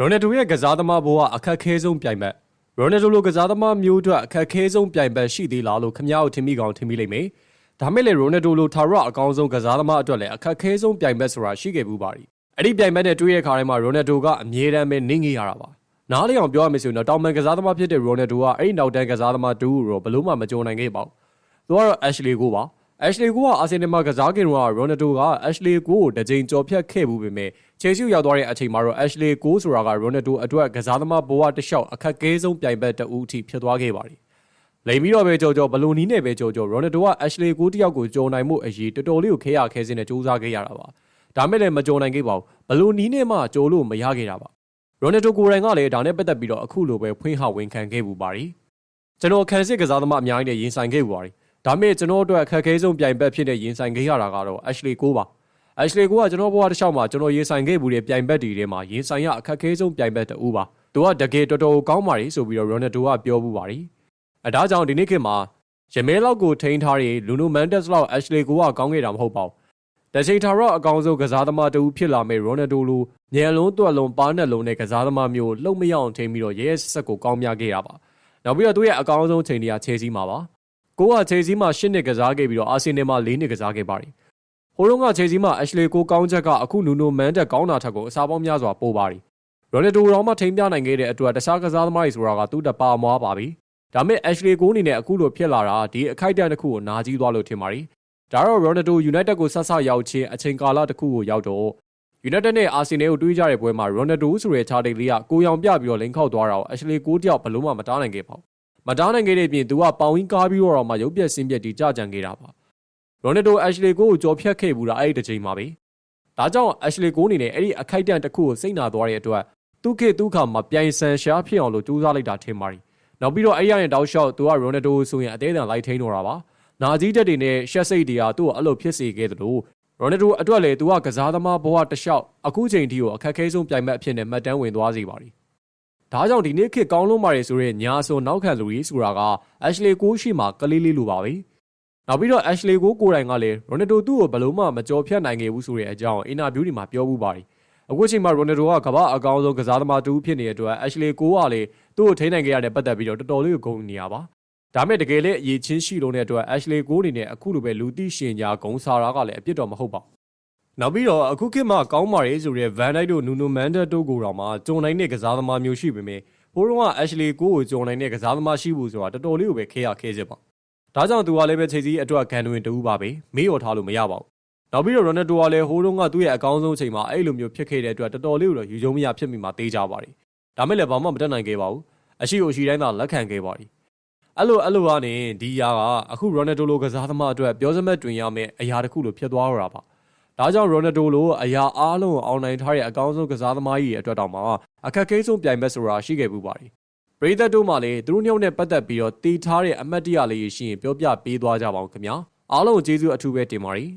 ရိုနယ်ဒိုရဲ့ကစားသမားဘဝအခက်ခဲဆုံးပြိုင်ဘက်ရိုနယ်ဒိုလိုကစားသမားမျိုးအတွက်အခက်ခဲဆုံးပြိုင်ဘက်ရှိသေးလားလို့ခမ ्या ကိုထင်မိကောင်ထင်မိလိမ့်မယ်။ဒါမဲ့လေရိုနယ်ဒိုလိုထာဝရအကောင်းဆုံးကစားသမားအတွက်လည်းအခက်ခဲဆုံးပြိုင်ဘက်ဆိုတာရှိခဲ့ဘူးပါ။အဲ့ဒီပြိုင်ဘက်နဲ့တွေ့ရခါတိုင်းမှာရိုနယ်ဒိုကအမြဲတမ်းပဲနင်းငေးရတာပါ။နားလေအောင်ပြောရမယ်ဆိုရင်တော့တောင်မန်ကစားသမားဖြစ်တဲ့ရိုနယ်ဒိုကအဲ့ဒီနောက်တန်းကစားသမားတူကိုဘလို့မှမကြုံနိုင်ခဲ့ပါဘူး။သူကတော့ Ashley ကိုပါ။ Ashley ကိုကအာဆင်နယ်မှာကစားခင်တော့ Ronaldo က Ashley ကိုကိုတစ်ကြိမ်ကြော်ဖြတ်ခဲ့ဘူးပေမဲ့ချယ်ဆီရောက်သွားတဲ့အချိန်မှာတော့ Ashley ကိုဆိုတာက Ronaldo အတွက်ကစားသမားဘဝတစ်လျှောက်အခက်အခဲဆုံးပြိုင်ဘက်တဦးအထိဖြစ်သွားခဲ့ပါတယ်။လိမ်ပြီးတော့ပဲကြော်ကြော်ဘလိုနီးနဲ့ပဲကြော်ကြော် Ronaldo က Ashley ကိုတယောက်ကိုကြော်နိုင်မှုအရေးတော်တော်လေးကိုခဲရခဲစင်းနဲ့စူးစမ်းခဲ့ရတာပါ။ဒါမဲ့လည်းမကြော်နိုင်ခဲ့ပါဘူး။ဘလိုနီးနဲ့မှကြော်လို့မရခဲ့တာပါ။ Ronaldo ကိုယ်တိုင်ကလည်းဒါနဲ့ပတ်သက်ပြီးတော့အခုလိုပဲဖွင့်ဟဝန်ခံခဲ့ပူပါတယ်။ကျွန်တော်ခံစစ်ကစားသမားအများကြီးနဲ့ရင်ဆိုင်ခဲ့ပူပါတယ် ဒါပေမဲ့ကျွန်တော်တို့အခက်အခဲဆုံးပြိုင်ဘက်ဖြစ်တဲ့ရင်ဆိုင်ခဲ့ရတာကတော့ Ashley ကိုပါ Ashley ကိုကကျွန်တော်ဘဝတစ်လျှောက်မှာကျွန်တော်ရင်ဆိုင်ခဲ့မှုတဲ့ပြိုင်ဘက်တွေထဲမှာရင်ဆိုင်ရအခက်အခဲဆုံးပြိုင်ဘက်တူပါသူကတကယ်တော်တော်ကောင်းပါလေဆိုပြီးတော့ Ronaldo ကပြောမှုပါတယ်အဲဒါကြောင့်ဒီနေ့ခေတ်မှာရမဲလောက်ကိုထိန်းထားတဲ့ Luno Mendes လောက် Ashley ကိုကကောင်းခဲ့တာမဟုတ်ပါဘူးတချိန်ထာတော့အကောင်ဆုံးကစားသမားတူဖြစ်လာမဲ့ Ronaldo လိုညံလုံးတွက်လုံးပါးနဲ့လုံးနဲ့ကစားသမားမျိုးလှုပ်မရအောင်ထိန်းပြီးတော့ရဲရဲဆက်ကိုကောင်းမြခဲ့တာပါနောက်ပြီးတော့သူ့ရဲ့အကောင်ဆုံးချိန်တွေကချဲစီမှာပါ ကိုကချယ်ဆီမှာ၈နှစ်ကစားခဲ့ပြီးတော့အာဆင်နယ်မှာ၄နှစ်ကစားခဲ့ပါတယ်။ဟိုတုန်းကချယ်ဆီမှာအက်ရှလီကိုကောင်းချက်ကအခုနူနိုမန်တက်ကောင်းတာထက်ကိုအစားပေါင်းများစွာပိုပါတယ်။ရိုနယ်ဒိုတော့မှထိန်းပြနိုင်ခဲ့တဲ့အတွက်တခြားကစားသမားတွေဆိုတာကသူ့တပါမွားပါပြီ။ဒါမဲ့အက်ရှလီကိုအနေနဲ့အခုလိုဖြစ်လာတာဒီအခိုက်အတန့်တစ်ခုကိုနာကြီးသွားလို့ထင်ပါတယ်။ဒါတော့ရိုနယ်ဒိုယူနိုက်တက်ကိုဆက်ဆရောက်ချင်းအချိန်ကာလတစ်ခုကိုရောက်တော့ယူနိုက်တက်နဲ့အာဆင်နယ်ကိုတွေးကြတဲ့ပွဲမှာရိုနယ်ဒိုဆိုတဲ့ချာတိတ်လေးကကိုရောင်ပြပြီးတော့လိန်ခောက်သွားတာကိုအက်ရှလီကိုတယောက်ဘလို့မှမတားနိုင်ခဲ့ပါဘူး မတားနိုင်ခဲ့တဲ့ပြင်သူကပေါင်ဝင်းကားပြီးတော့မှရုပ်ပြက်စင်းပြက်တီကြကြံခဲ့တာပါရိုနယ်ဒိုအက်ရှလီကိုကိုကြော်ဖြတ်ခဲ့ဘူးလားအဲ့ဒီတစ်ချိန်မှာပဲဒါကြောင့်အက်ရှလီကိုအနေနဲ့အဲ့ဒီအခိုက်အတန့်တစ်ခုကိုစိတ်နာသွားတဲ့အတွက်သူခေသူခါမှာပြိုင်ဆန်ရှားဖြစ်အောင်လို့ကြိုးစားလိုက်တာထင်ပါတယ်နောက်ပြီးတော့အဲ့ရရဲ့တောက်လျှောက်သူကရိုနယ်ဒိုဆိုရင်အသေးအံလိုက်ထိန်တော့တာပါနာကြီးတက်တွေနဲ့ရှက်စိတ်တွေကသူ့ကိုအဲ့လိုဖြစ်စေခဲ့သလိုရိုနယ်ဒိုအတွက်လည်းသူကကစားသမားဘဝတစ်လျှောက်အခုချိန်ထိကိုအခက်အခဲဆုံးပြိုင်ဘက်အဖြစ်နဲ့မှတ်တမ်းဝင်သွားစေပါတယ် ဒါကြောင့်ဒီနေ့ခေတ်ကောင်းလုံးပါတယ်ဆိုတဲ့ညာဆိုနောက်ခံလူကြီးဆိုတာက Ashley ကိုရှိမှကလေးလေးလိုပါပဲနောက်ပြီးတော့ Ashley ကိုကိုယ်တိုင်ကလည်း Ronaldo သူ့ကိုဘယ်လို့မှမကြော်ဖြတ်နိုင်ခဲ့ဘူးဆိုတဲ့အကြောင်းအင်တာဗျူးတွေမှာပြောဘူးပါတယ်အခုချိန်မှာ Ronaldo ကကမ္ဘာအကောင်းဆုံးကစားသမားတူဖြစ်နေတဲ့အတွက် Ashley ကိုကလည်းသူ့ကိုထိန်းနိုင်ခဲ့ရတဲ့ပတ်သက်ပြီးတော့တော်တော်လေးကိုဂုဏ်နေရပါဒါမဲ့တကယ်လည်းအရေးချင်းရှိလို့တဲ့အတွက် Ashley ကိုအနေနဲ့အခုလိုပဲလူသိရှင်ကြားဂုံစားတာကလည်းအပြစ်တော်မဟုတ်ပါဘူး နောက်ပြီးတော့အခုခေတ်မှာကောင်းပါရေးဆိုတဲ့ Van Dijk တို့ Nuno Mendes တို့ကိုတော့မှကြုံနိုင်တဲ့ကစားသမားမျိုးရှိပေမဲ့ဘိုးတော်က Ashley ကိုကိုကြုံနိုင်တဲ့ကစားသမားရှိဖို့ဆိုတာတော်တော်လေးကိုပဲခဲရခဲစစ်ပါဒါကြောင့်သူကလည်းပဲချိန်စီအတွက်ဂန်တွင်တူပါပဲမေးော်ထားလို့မရပါဘူးနောက်ပြီးတော့ Ronaldo ကလည်းဟိုးတုန်းကသူ့ရဲ့အကောင်းဆုံးအချိန်မှာအဲ့လိုမျိုးဖြစ်ခဲ့တဲ့အတွက်တော်တော်လေးကိုတော့ယူကျုံမရဖြစ်မိမှာတေးကြပါတယ်ဒါမဲ့လည်းဘာမှမတက်နိုင်ခဲ့ပါဘူးအရှိအရှိတိုင်းသာလက်ခံခဲ့ပါတယ်အဲ့လိုအဲ့လိုကနေဒီယာကအခု Ronaldo လိုကစားသမားအတွက်ပြောစမဲ့တွင်ရမယ့်အရာတစ်ခုလိုဖြစ်သွားတော့တာပါ ဒါကြောင့်ရိုနယ်ဒိုလိုအရာအားလုံးအောင်နိုင်ထားတဲ့အကောင်းဆုံးကစားသမားကြီးရဲ့အတွက်တောင်မှအခက်အခဲဆုံးပြိုင်ဘက်ဆိုတာရှိခဲ့ပူပါတယ်ပရိသတ်တို့မှလည်းသူတို့ညောင်းနဲ့ပတ်သက်ပြီးတော့တည်ထားတဲ့အမတ်တရလေးရှိရင်ပြောပြပေးသွားကြပါဦးခင်ဗျာအားလုံးကျေးဇူးအထူးပဲတင်ပါတယ်